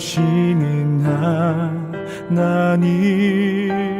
주시는 하나님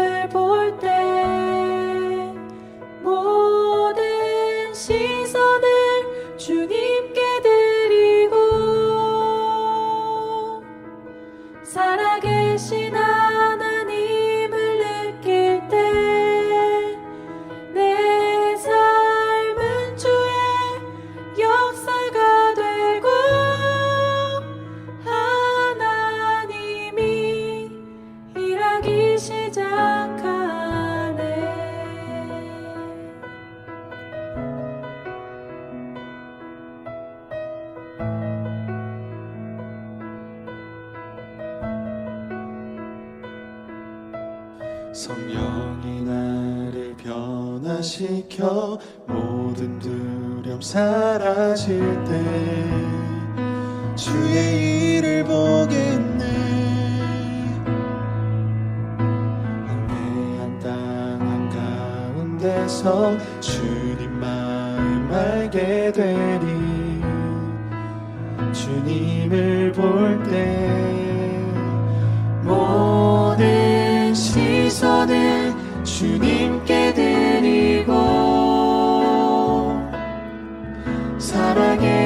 사라질 때 주의 일을 보겠네. 황폐한 땅 한가운데서 주님 마음 알게 되리. 주님을 볼 때 모든 시선을 주님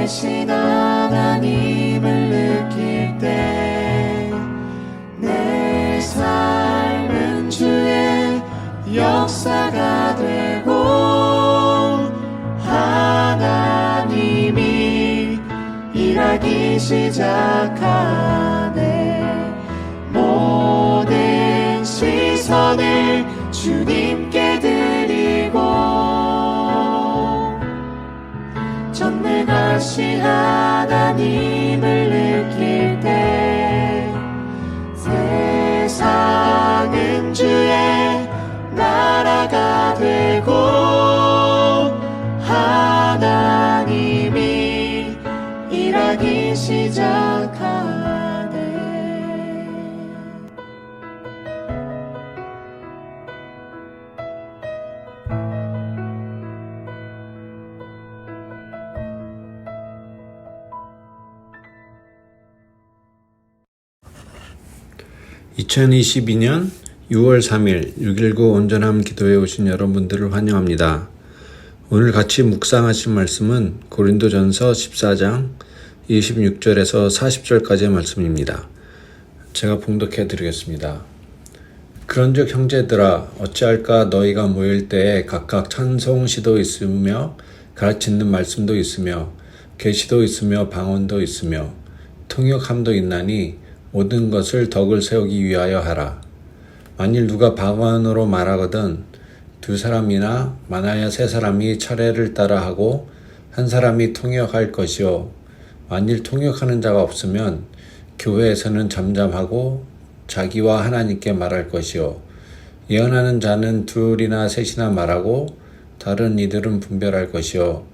살아계신 하나님을 느낄 때 내 삶은 주의 역사가 되고 하나님이 일하기 시작하네. 모든 시선을 주님께 전능 (2022년 6월 3일) (619) 온전함 기도에 오신 여러분들을 환영합니다. 오늘 같이 묵상하실 말씀은 고린도 전서 14장 26절에서 40절까지의 말씀입니다. 제가 봉독해 드리겠습니다. 그런즉 형제들아 어찌할까 너희가 모일 때에 각각 찬송 시도 있으며 가르치는 말씀도 있으며 계시도 있으며 방언도 있으며 통역함도 있나니 모든 것을 덕을 세우기 위하여 하라. 만일 누가 방언으로 말하거든 두 사람이나 많아야 세 사람이 차례를 따라 하고 한 사람이 통역할 것이요. 만일 통역하는 자가 없으면 교회에서는 잠잠하고 자기와 하나님께 말할 것이요. 예언하는 자는 둘이나 셋이나 말하고 다른 이들은 분별할 것이요.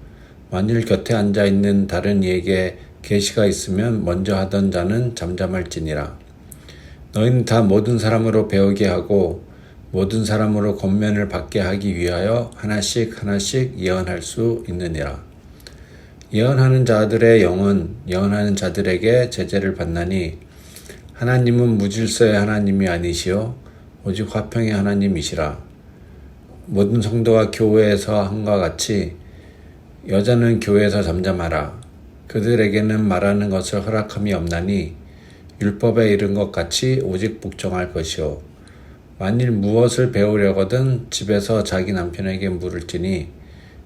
만일 곁에 앉아 있는 다른 이에게 계시가 있으면 먼저 하던 자는 잠잠할지니라 너희는 다 모든 사람으로 배우게 하고 모든 사람으로 권면을 받게 하기 위하여 하나씩 하나씩 예언할 수 있느니라. 예언하는 자들의 영은 예언하는 자들에게 제재를 받나니 하나님은 무질서의 하나님이 아니시요 오직 화평의 하나님이시라. 모든 성도가 교회에서 한과 같이 여자는 교회에서 잠잠하라. 그들에게는 말하는 것을 허락함이 없나니 율법에 이른 것 같이 오직 복종할 것이요. 만일 무엇을 배우려거든 집에서 자기 남편에게 물을지니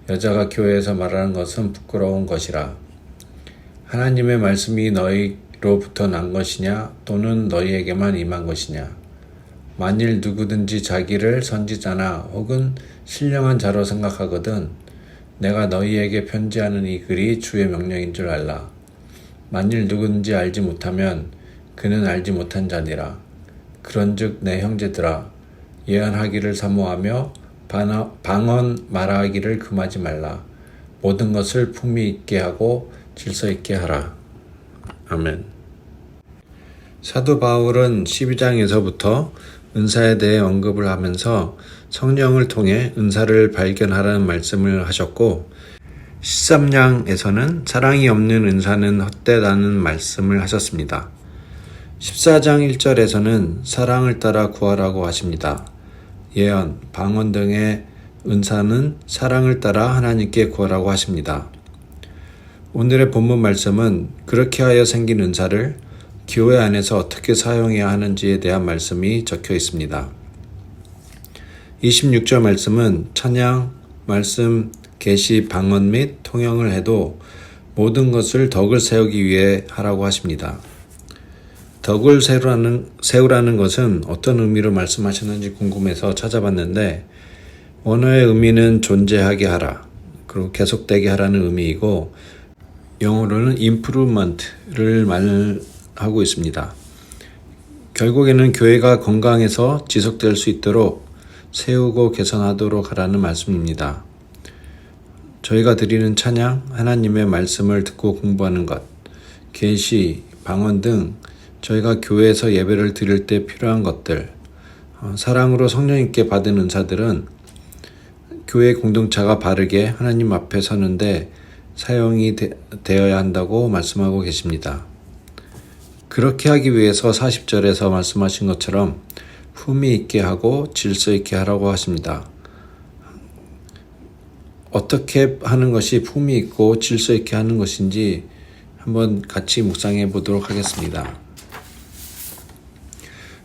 여자가 교회에서 말하는 것은 부끄러운 것이라. 하나님의 말씀이 너희로부터 난 것이냐 또는 너희에게만 임한 것이냐. 만일 누구든지 자기를 선지자나 혹은 신령한 자로 생각하거든 내가 너희에게 편지하는 이 글이 주의 명령인 줄 알라. 만일 누구든지 알지 못하면 그는 알지 못한 자니라. 그런즉 내 형제들아 예언하기를 사모하며 방언 말하기를 금하지 말라. 모든 것을 품위 있게 하고 질서 있게 하라. 아멘. 사도 바울은 12장에서부터 은사에 대해 언급을 하면서 성령을 통해 은사를 발견하라는 말씀을 하셨고 13장에서는 사랑이 없는 은사는 헛되다는 말씀을 하셨습니다. 14장 1절에서는 사랑을 따라 구하라고 하십니다. 예언, 방언 등의 은사는 사랑을 따라 하나님께 구하라고 하십니다. 오늘의 본문 말씀은 그렇게 하여 생긴 은사를 교회 안에서 어떻게 사용해야 하는지에 대한 말씀이 적혀 있습니다. 26절 말씀은 찬양, 말씀, 계시, 방언 및 통역을 해도 모든 것을 덕을 세우기 위해 하라고 하십니다. 덕을 세우라는, 세우라는 것은 어떤 의미로 말씀하셨는지 궁금해서 찾아봤는데 원어의 의미는 존재하게 하라 그리고 계속되게 하라는 의미이고 영어로는 improvement를 말하고 있습니다. 결국에는 교회가 건강해서 지속될 수 있도록 세우고 개선하도록 하라는 말씀입니다. 저희가 드리는 찬양, 하나님의 말씀을 듣고 공부하는 것, 계시, 방언 등 저희가 교회에서 예배를 드릴 때 필요한 것들, 어, 사랑으로 성령님께 받은 은사들은 교회 공동체가 바르게 하나님 앞에 서는데 사용이 되, 되어야 한다고 말씀하고 계십니다. 그렇게 하기 위해서 40절에서 말씀하신 것처럼 품위 있게 하고 질서 있게 하라고 하십니다. 어떻게 하는 것이 품위 있고 질서 있게 하는 것인지 한번 같이 묵상해 보도록 하겠습니다.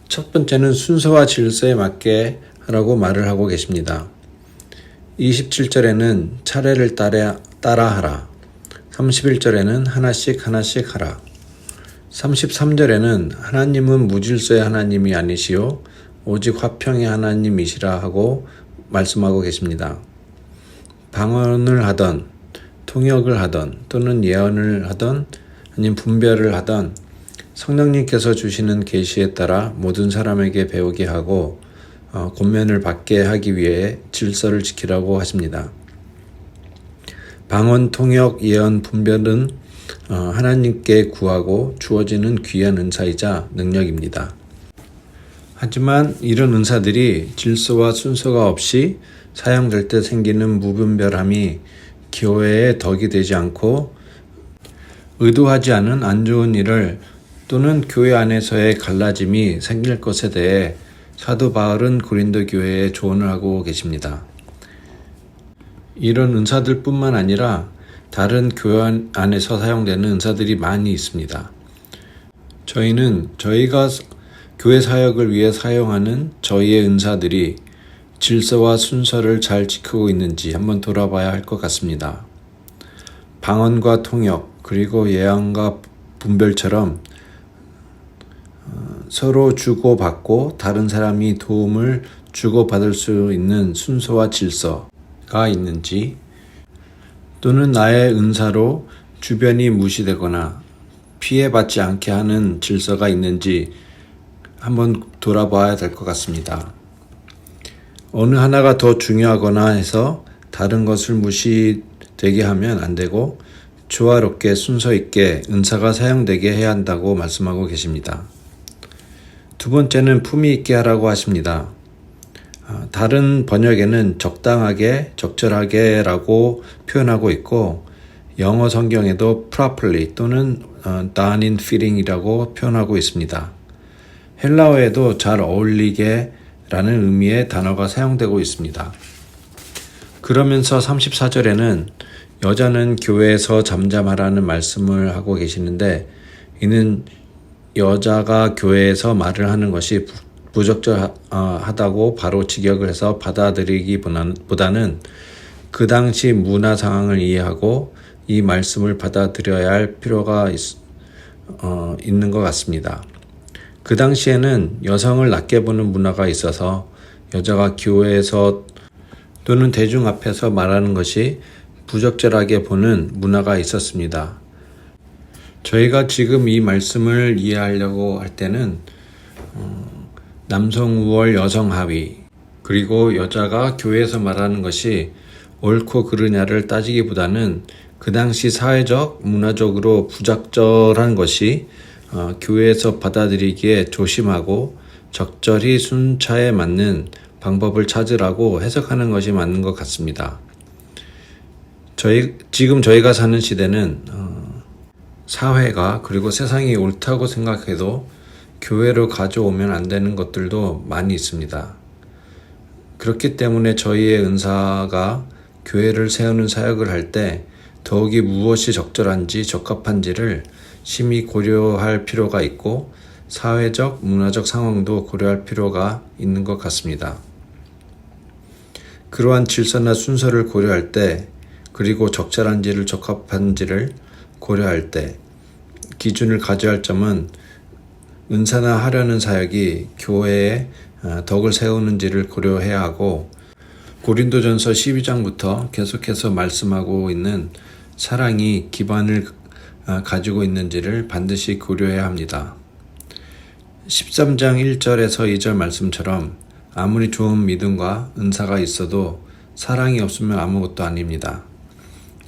첫 번째는 순서와 질서에 맞게 하라고 말을 하고 계십니다. 27절에는 차례를 따라, 따라 하라. 31절에는 하나씩 하나씩 하라. 33절에는 하나님은 무질서의 하나님이 아니시요 오직 화평의 하나님이시라 하고 말씀하고 계십니다. 방언을 하던 통역을 하던 또는 예언을 하던 아니면 분별을 하던 성령님께서 주시는 계시에 따라 모든 사람에게 배우게 하고 어, 권면을 받게 하기 위해 질서를 지키라고 하십니다. 방언, 통역, 예언, 분별은 어, 하나님께 구하고 주어지는 귀한 은사이자 능력입니다. 하지만 이런 은사들이 질서와 순서가 없이 사용될 때 생기는 무분별함이 교회에 덕이 되지 않고 의도하지 않은 안 좋은 일을 또는 교회 안에서의 갈라짐이 생길 것에 대해 사도 바울은 고린도 교회에 조언을 하고 계십니다. 이런 은사들 뿐만 아니라 다른 교회 안에서 사용되는 은사들이 많이 있습니다. 저희는 저희가 교회 사역을 위해 사용하는 저희의 은사들이 질서와 순서를 잘 지키고 있는지 한번 돌아봐야 할 것 같습니다. 방언과 통역, 그리고 예언과 분별처럼 어, 서로 주고받고 다른 사람이 도움을 주고받을 수 있는 순서와 질서가 있는지 또는 나의 은사로 주변이 무시되거나 피해받지 않게 하는 질서가 있는지 한번 돌아봐야 될 것 같습니다. 어느 하나가 더 중요하거나 해서 다른 것을 무시되게 하면 안 되고 조화롭게 순서 있게 은사가 사용되게 해야 한다고 말씀하고 계십니다. 두 번째는 품위 있게 하라고 하십니다. 아, 다른 번역에는 적당하게, 적절하게라고 표현하고 있고 영어 성경에도 properly 또는 done in fitting이라고 표현하고 있습니다. 헬라어에도 잘 어울리게 라는 의미의 단어가 사용되고 있습니다. 그러면서 34절에는 여자는 교회에서 잠잠하라는 말씀을 하고 계시는데 이는 여자가 교회에서 말을 하는 것이 부적절하다고 바로 직역을 해서 받아들이기보다는 그 당시 문화 상황을 이해하고 이 말씀을 받아들여야 할 필요가 있, 어, 있는 것 같습니다. 그 당시에는 여성을 낮게 보는 문화가 있어서 여자가 교회에서 또는 대중 앞에서 말하는 것이 부적절하게 보는 문화가 있었습니다. 저희가 지금 이 말씀을 이해하려고 할 때는 어, 남성 우월 여성 하위 그리고 여자가 교회에서 말하는 것이 옳고 그르냐를 따지기보다는 그 당시 사회적 문화적으로 부적절한 것이 어, 교회에서 받아들이기에 조심하고 적절히 순차에 맞는 방법을 찾으라고 해석하는 것이 맞는 것 같습니다. 저희 지금 저희가 사는 시대는 어, 사회가 그리고 세상이 옳다고 생각해도 교회로 가져오면 안 되는 것들도 많이 있습니다. 그렇기 때문에 저희의 은사가 교회를 세우는 사역을 할 때 더욱이 무엇이 적절한지 적합한지를 심히 고려할 필요가 있고 사회적, 문화적 상황도 고려할 필요가 있는 것 같습니다. 그러한 질서나 순서를 고려할 때 그리고 적절한지를 적합한지를 고려할 때 기준을 가져야 할 점은 은사나 하려는 사역이 교회에 어, 덕을 세우는지를 고려해야 하고 고린도전서 12장부터 계속해서 말씀하고 있는 사랑이 기반을 어, 가지고 있는지를 반드시 고려해야 합니다. 13장 1절에서 2절 말씀처럼 아무리 좋은 믿음과 은사가 있어도 사랑이 없으면 아무것도 아닙니다.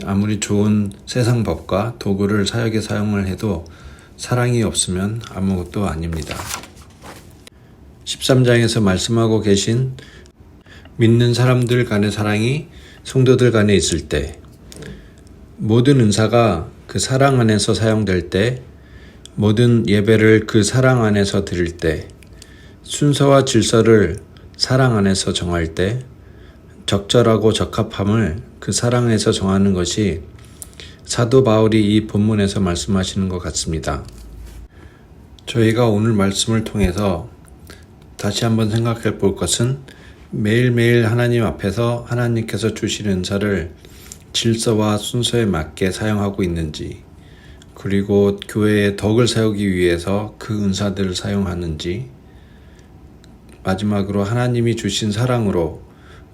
아무리 좋은 세상 법과 도구를 사역에 사용을 해도 사랑이 없으면 아무것도 아닙니다. 13장에서 말씀하고 계신 믿는 사람들 간의 사랑이 성도들 간에 있을 때 모든 은사가 그 사랑 안에서 사용될 때 모든 예배를 그 사랑 안에서 드릴 때 순서와 질서를 사랑 안에서 정할 때 적절하고 적합함을 그 사랑에서 정하는 것이 사도 바울이 이 본문에서 말씀하시는 것 같습니다. 저희가 오늘 말씀을 통해서 다시 한번 생각해 볼 것은 매일매일 하나님 앞에서 하나님께서 주신 은사를 질서와 순서에 맞게 사용하고 있는지, 그리고 교회의 덕을 세우기 위해서 그 은사들을 사용하는지, 마지막으로 하나님이 주신 사랑으로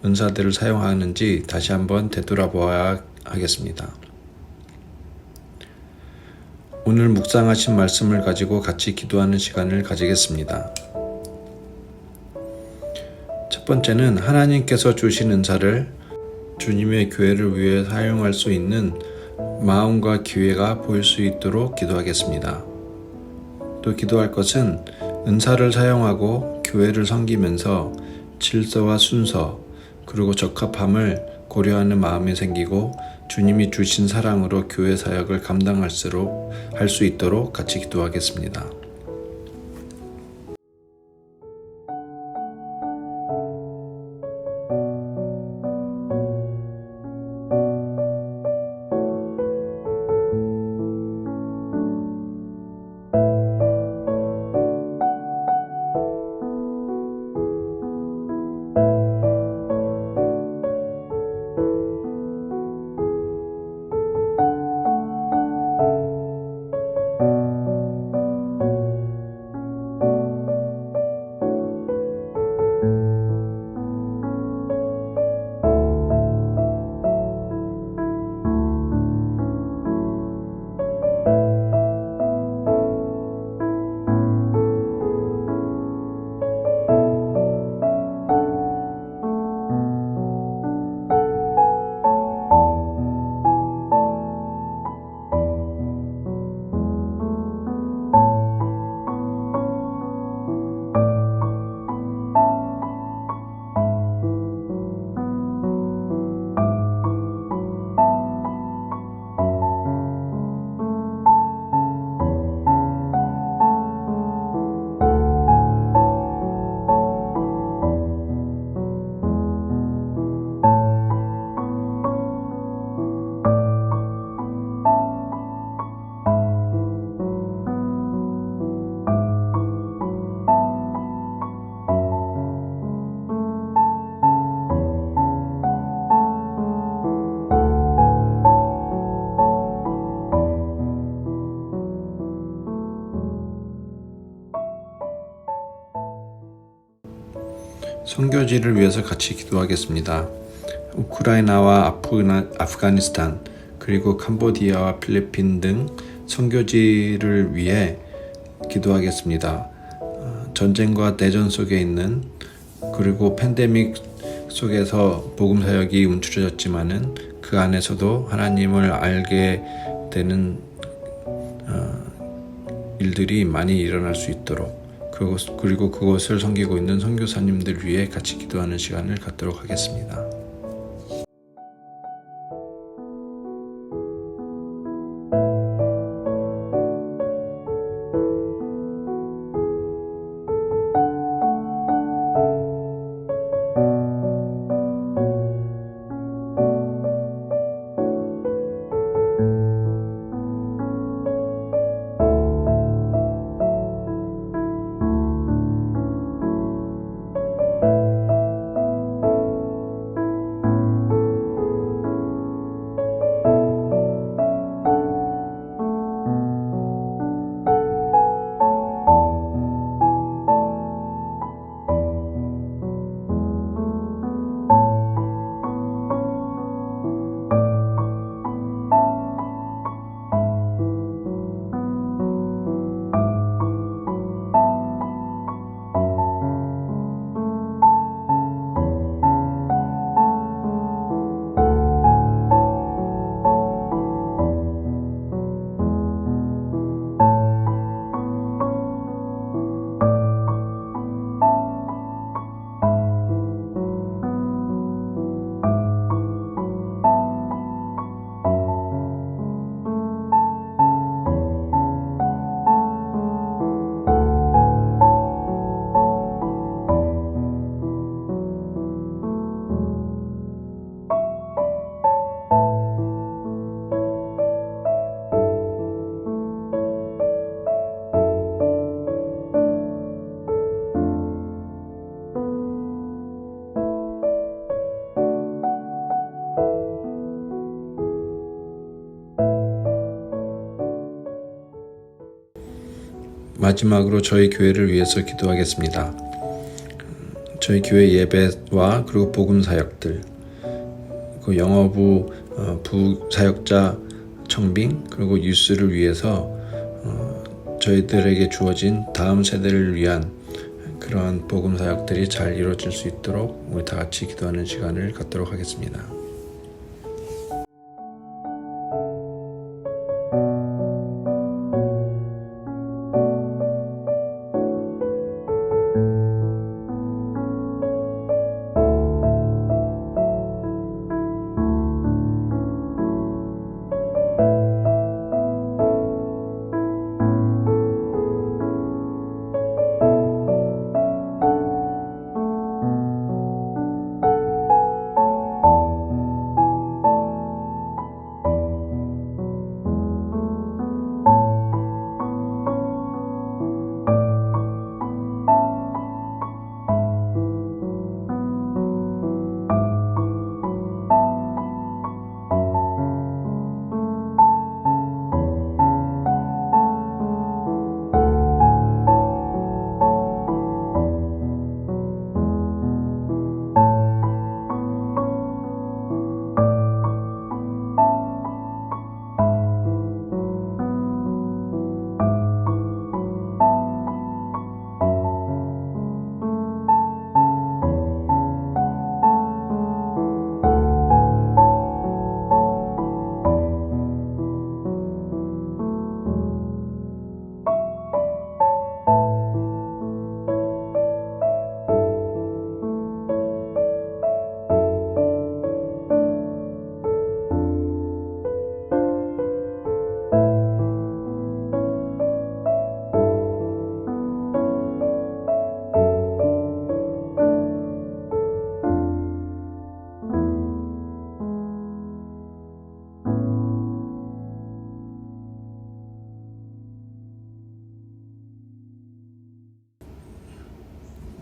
은사들을 사용하는지 다시 한번 되돌아보아야 하겠습니다. 오늘 묵상하신 말씀을 가지고 같이 기도하는 시간을 가지겠습니다. 첫 번째는 하나님께서 주신 은사를 주님의 교회를 위해 사용할 수 있는 마음과 기회가 보일 수 있도록 기도하겠습니다. 또 기도할 것은 은사를 사용하고 교회를 섬기면서 질서와 순서 그리고 적합함을 고려하는 마음이 생기고 주님이 주신 사랑으로 교회 사역을 감당할수록 할 수 있도록 같이 기도하겠습니다. 선교지를 위해서 같이 기도하겠습니다. 우크라이나와 아프나, 아프가니스탄 그리고 캄보디아와 필리핀 등 선교지를 위해 기도하겠습니다. 어, 전쟁과 대전 속에 있는 그리고 팬데믹 속에서 복음 사역이 움츠러졌지만은 그 안에서도 하나님을 알게 되는 어, 일들이 많이 일어날 수 있도록 그리고 그것을 섬기고 있는 선교사님들 위해 같이 기도하는 시간을 갖도록 하겠습니다. 마지막으로 저희 교회를 위해서 기도하겠습니다. 저희 교회 예배와 그리고 복음 사역들, 그 영어부 어, 부사역자 청빙 그리고 뉴스를 위해서 어, 저희들에게 주어진 다음 세대를 위한 그러한 복음 사역들이 잘 이루어질 수 있도록 우리 다 같이 기도하는 시간을 갖도록 하겠습니다.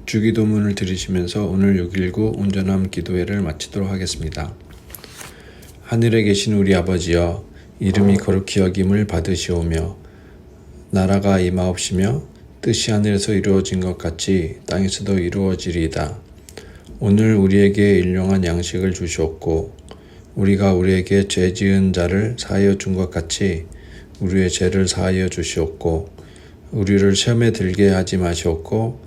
주기도문을 들으시면서 오늘 6.19 온전함 기도회를 마치도록 하겠습니다. 하늘에 계신 우리 아버지여 이름이 거룩히 여김을 받으시오며 나라가 임하옵시며 뜻이 하늘에서 이루어진 것 같이 땅에서도 이루어지리이다. 오늘 우리에게 일용한 양식을 주시옵고 우리가 우리에게 죄 지은 자를 사하여 준 것 같이 우리의 죄를 사하여 주시옵고 우리를 시험에 들게 하지 마시옵고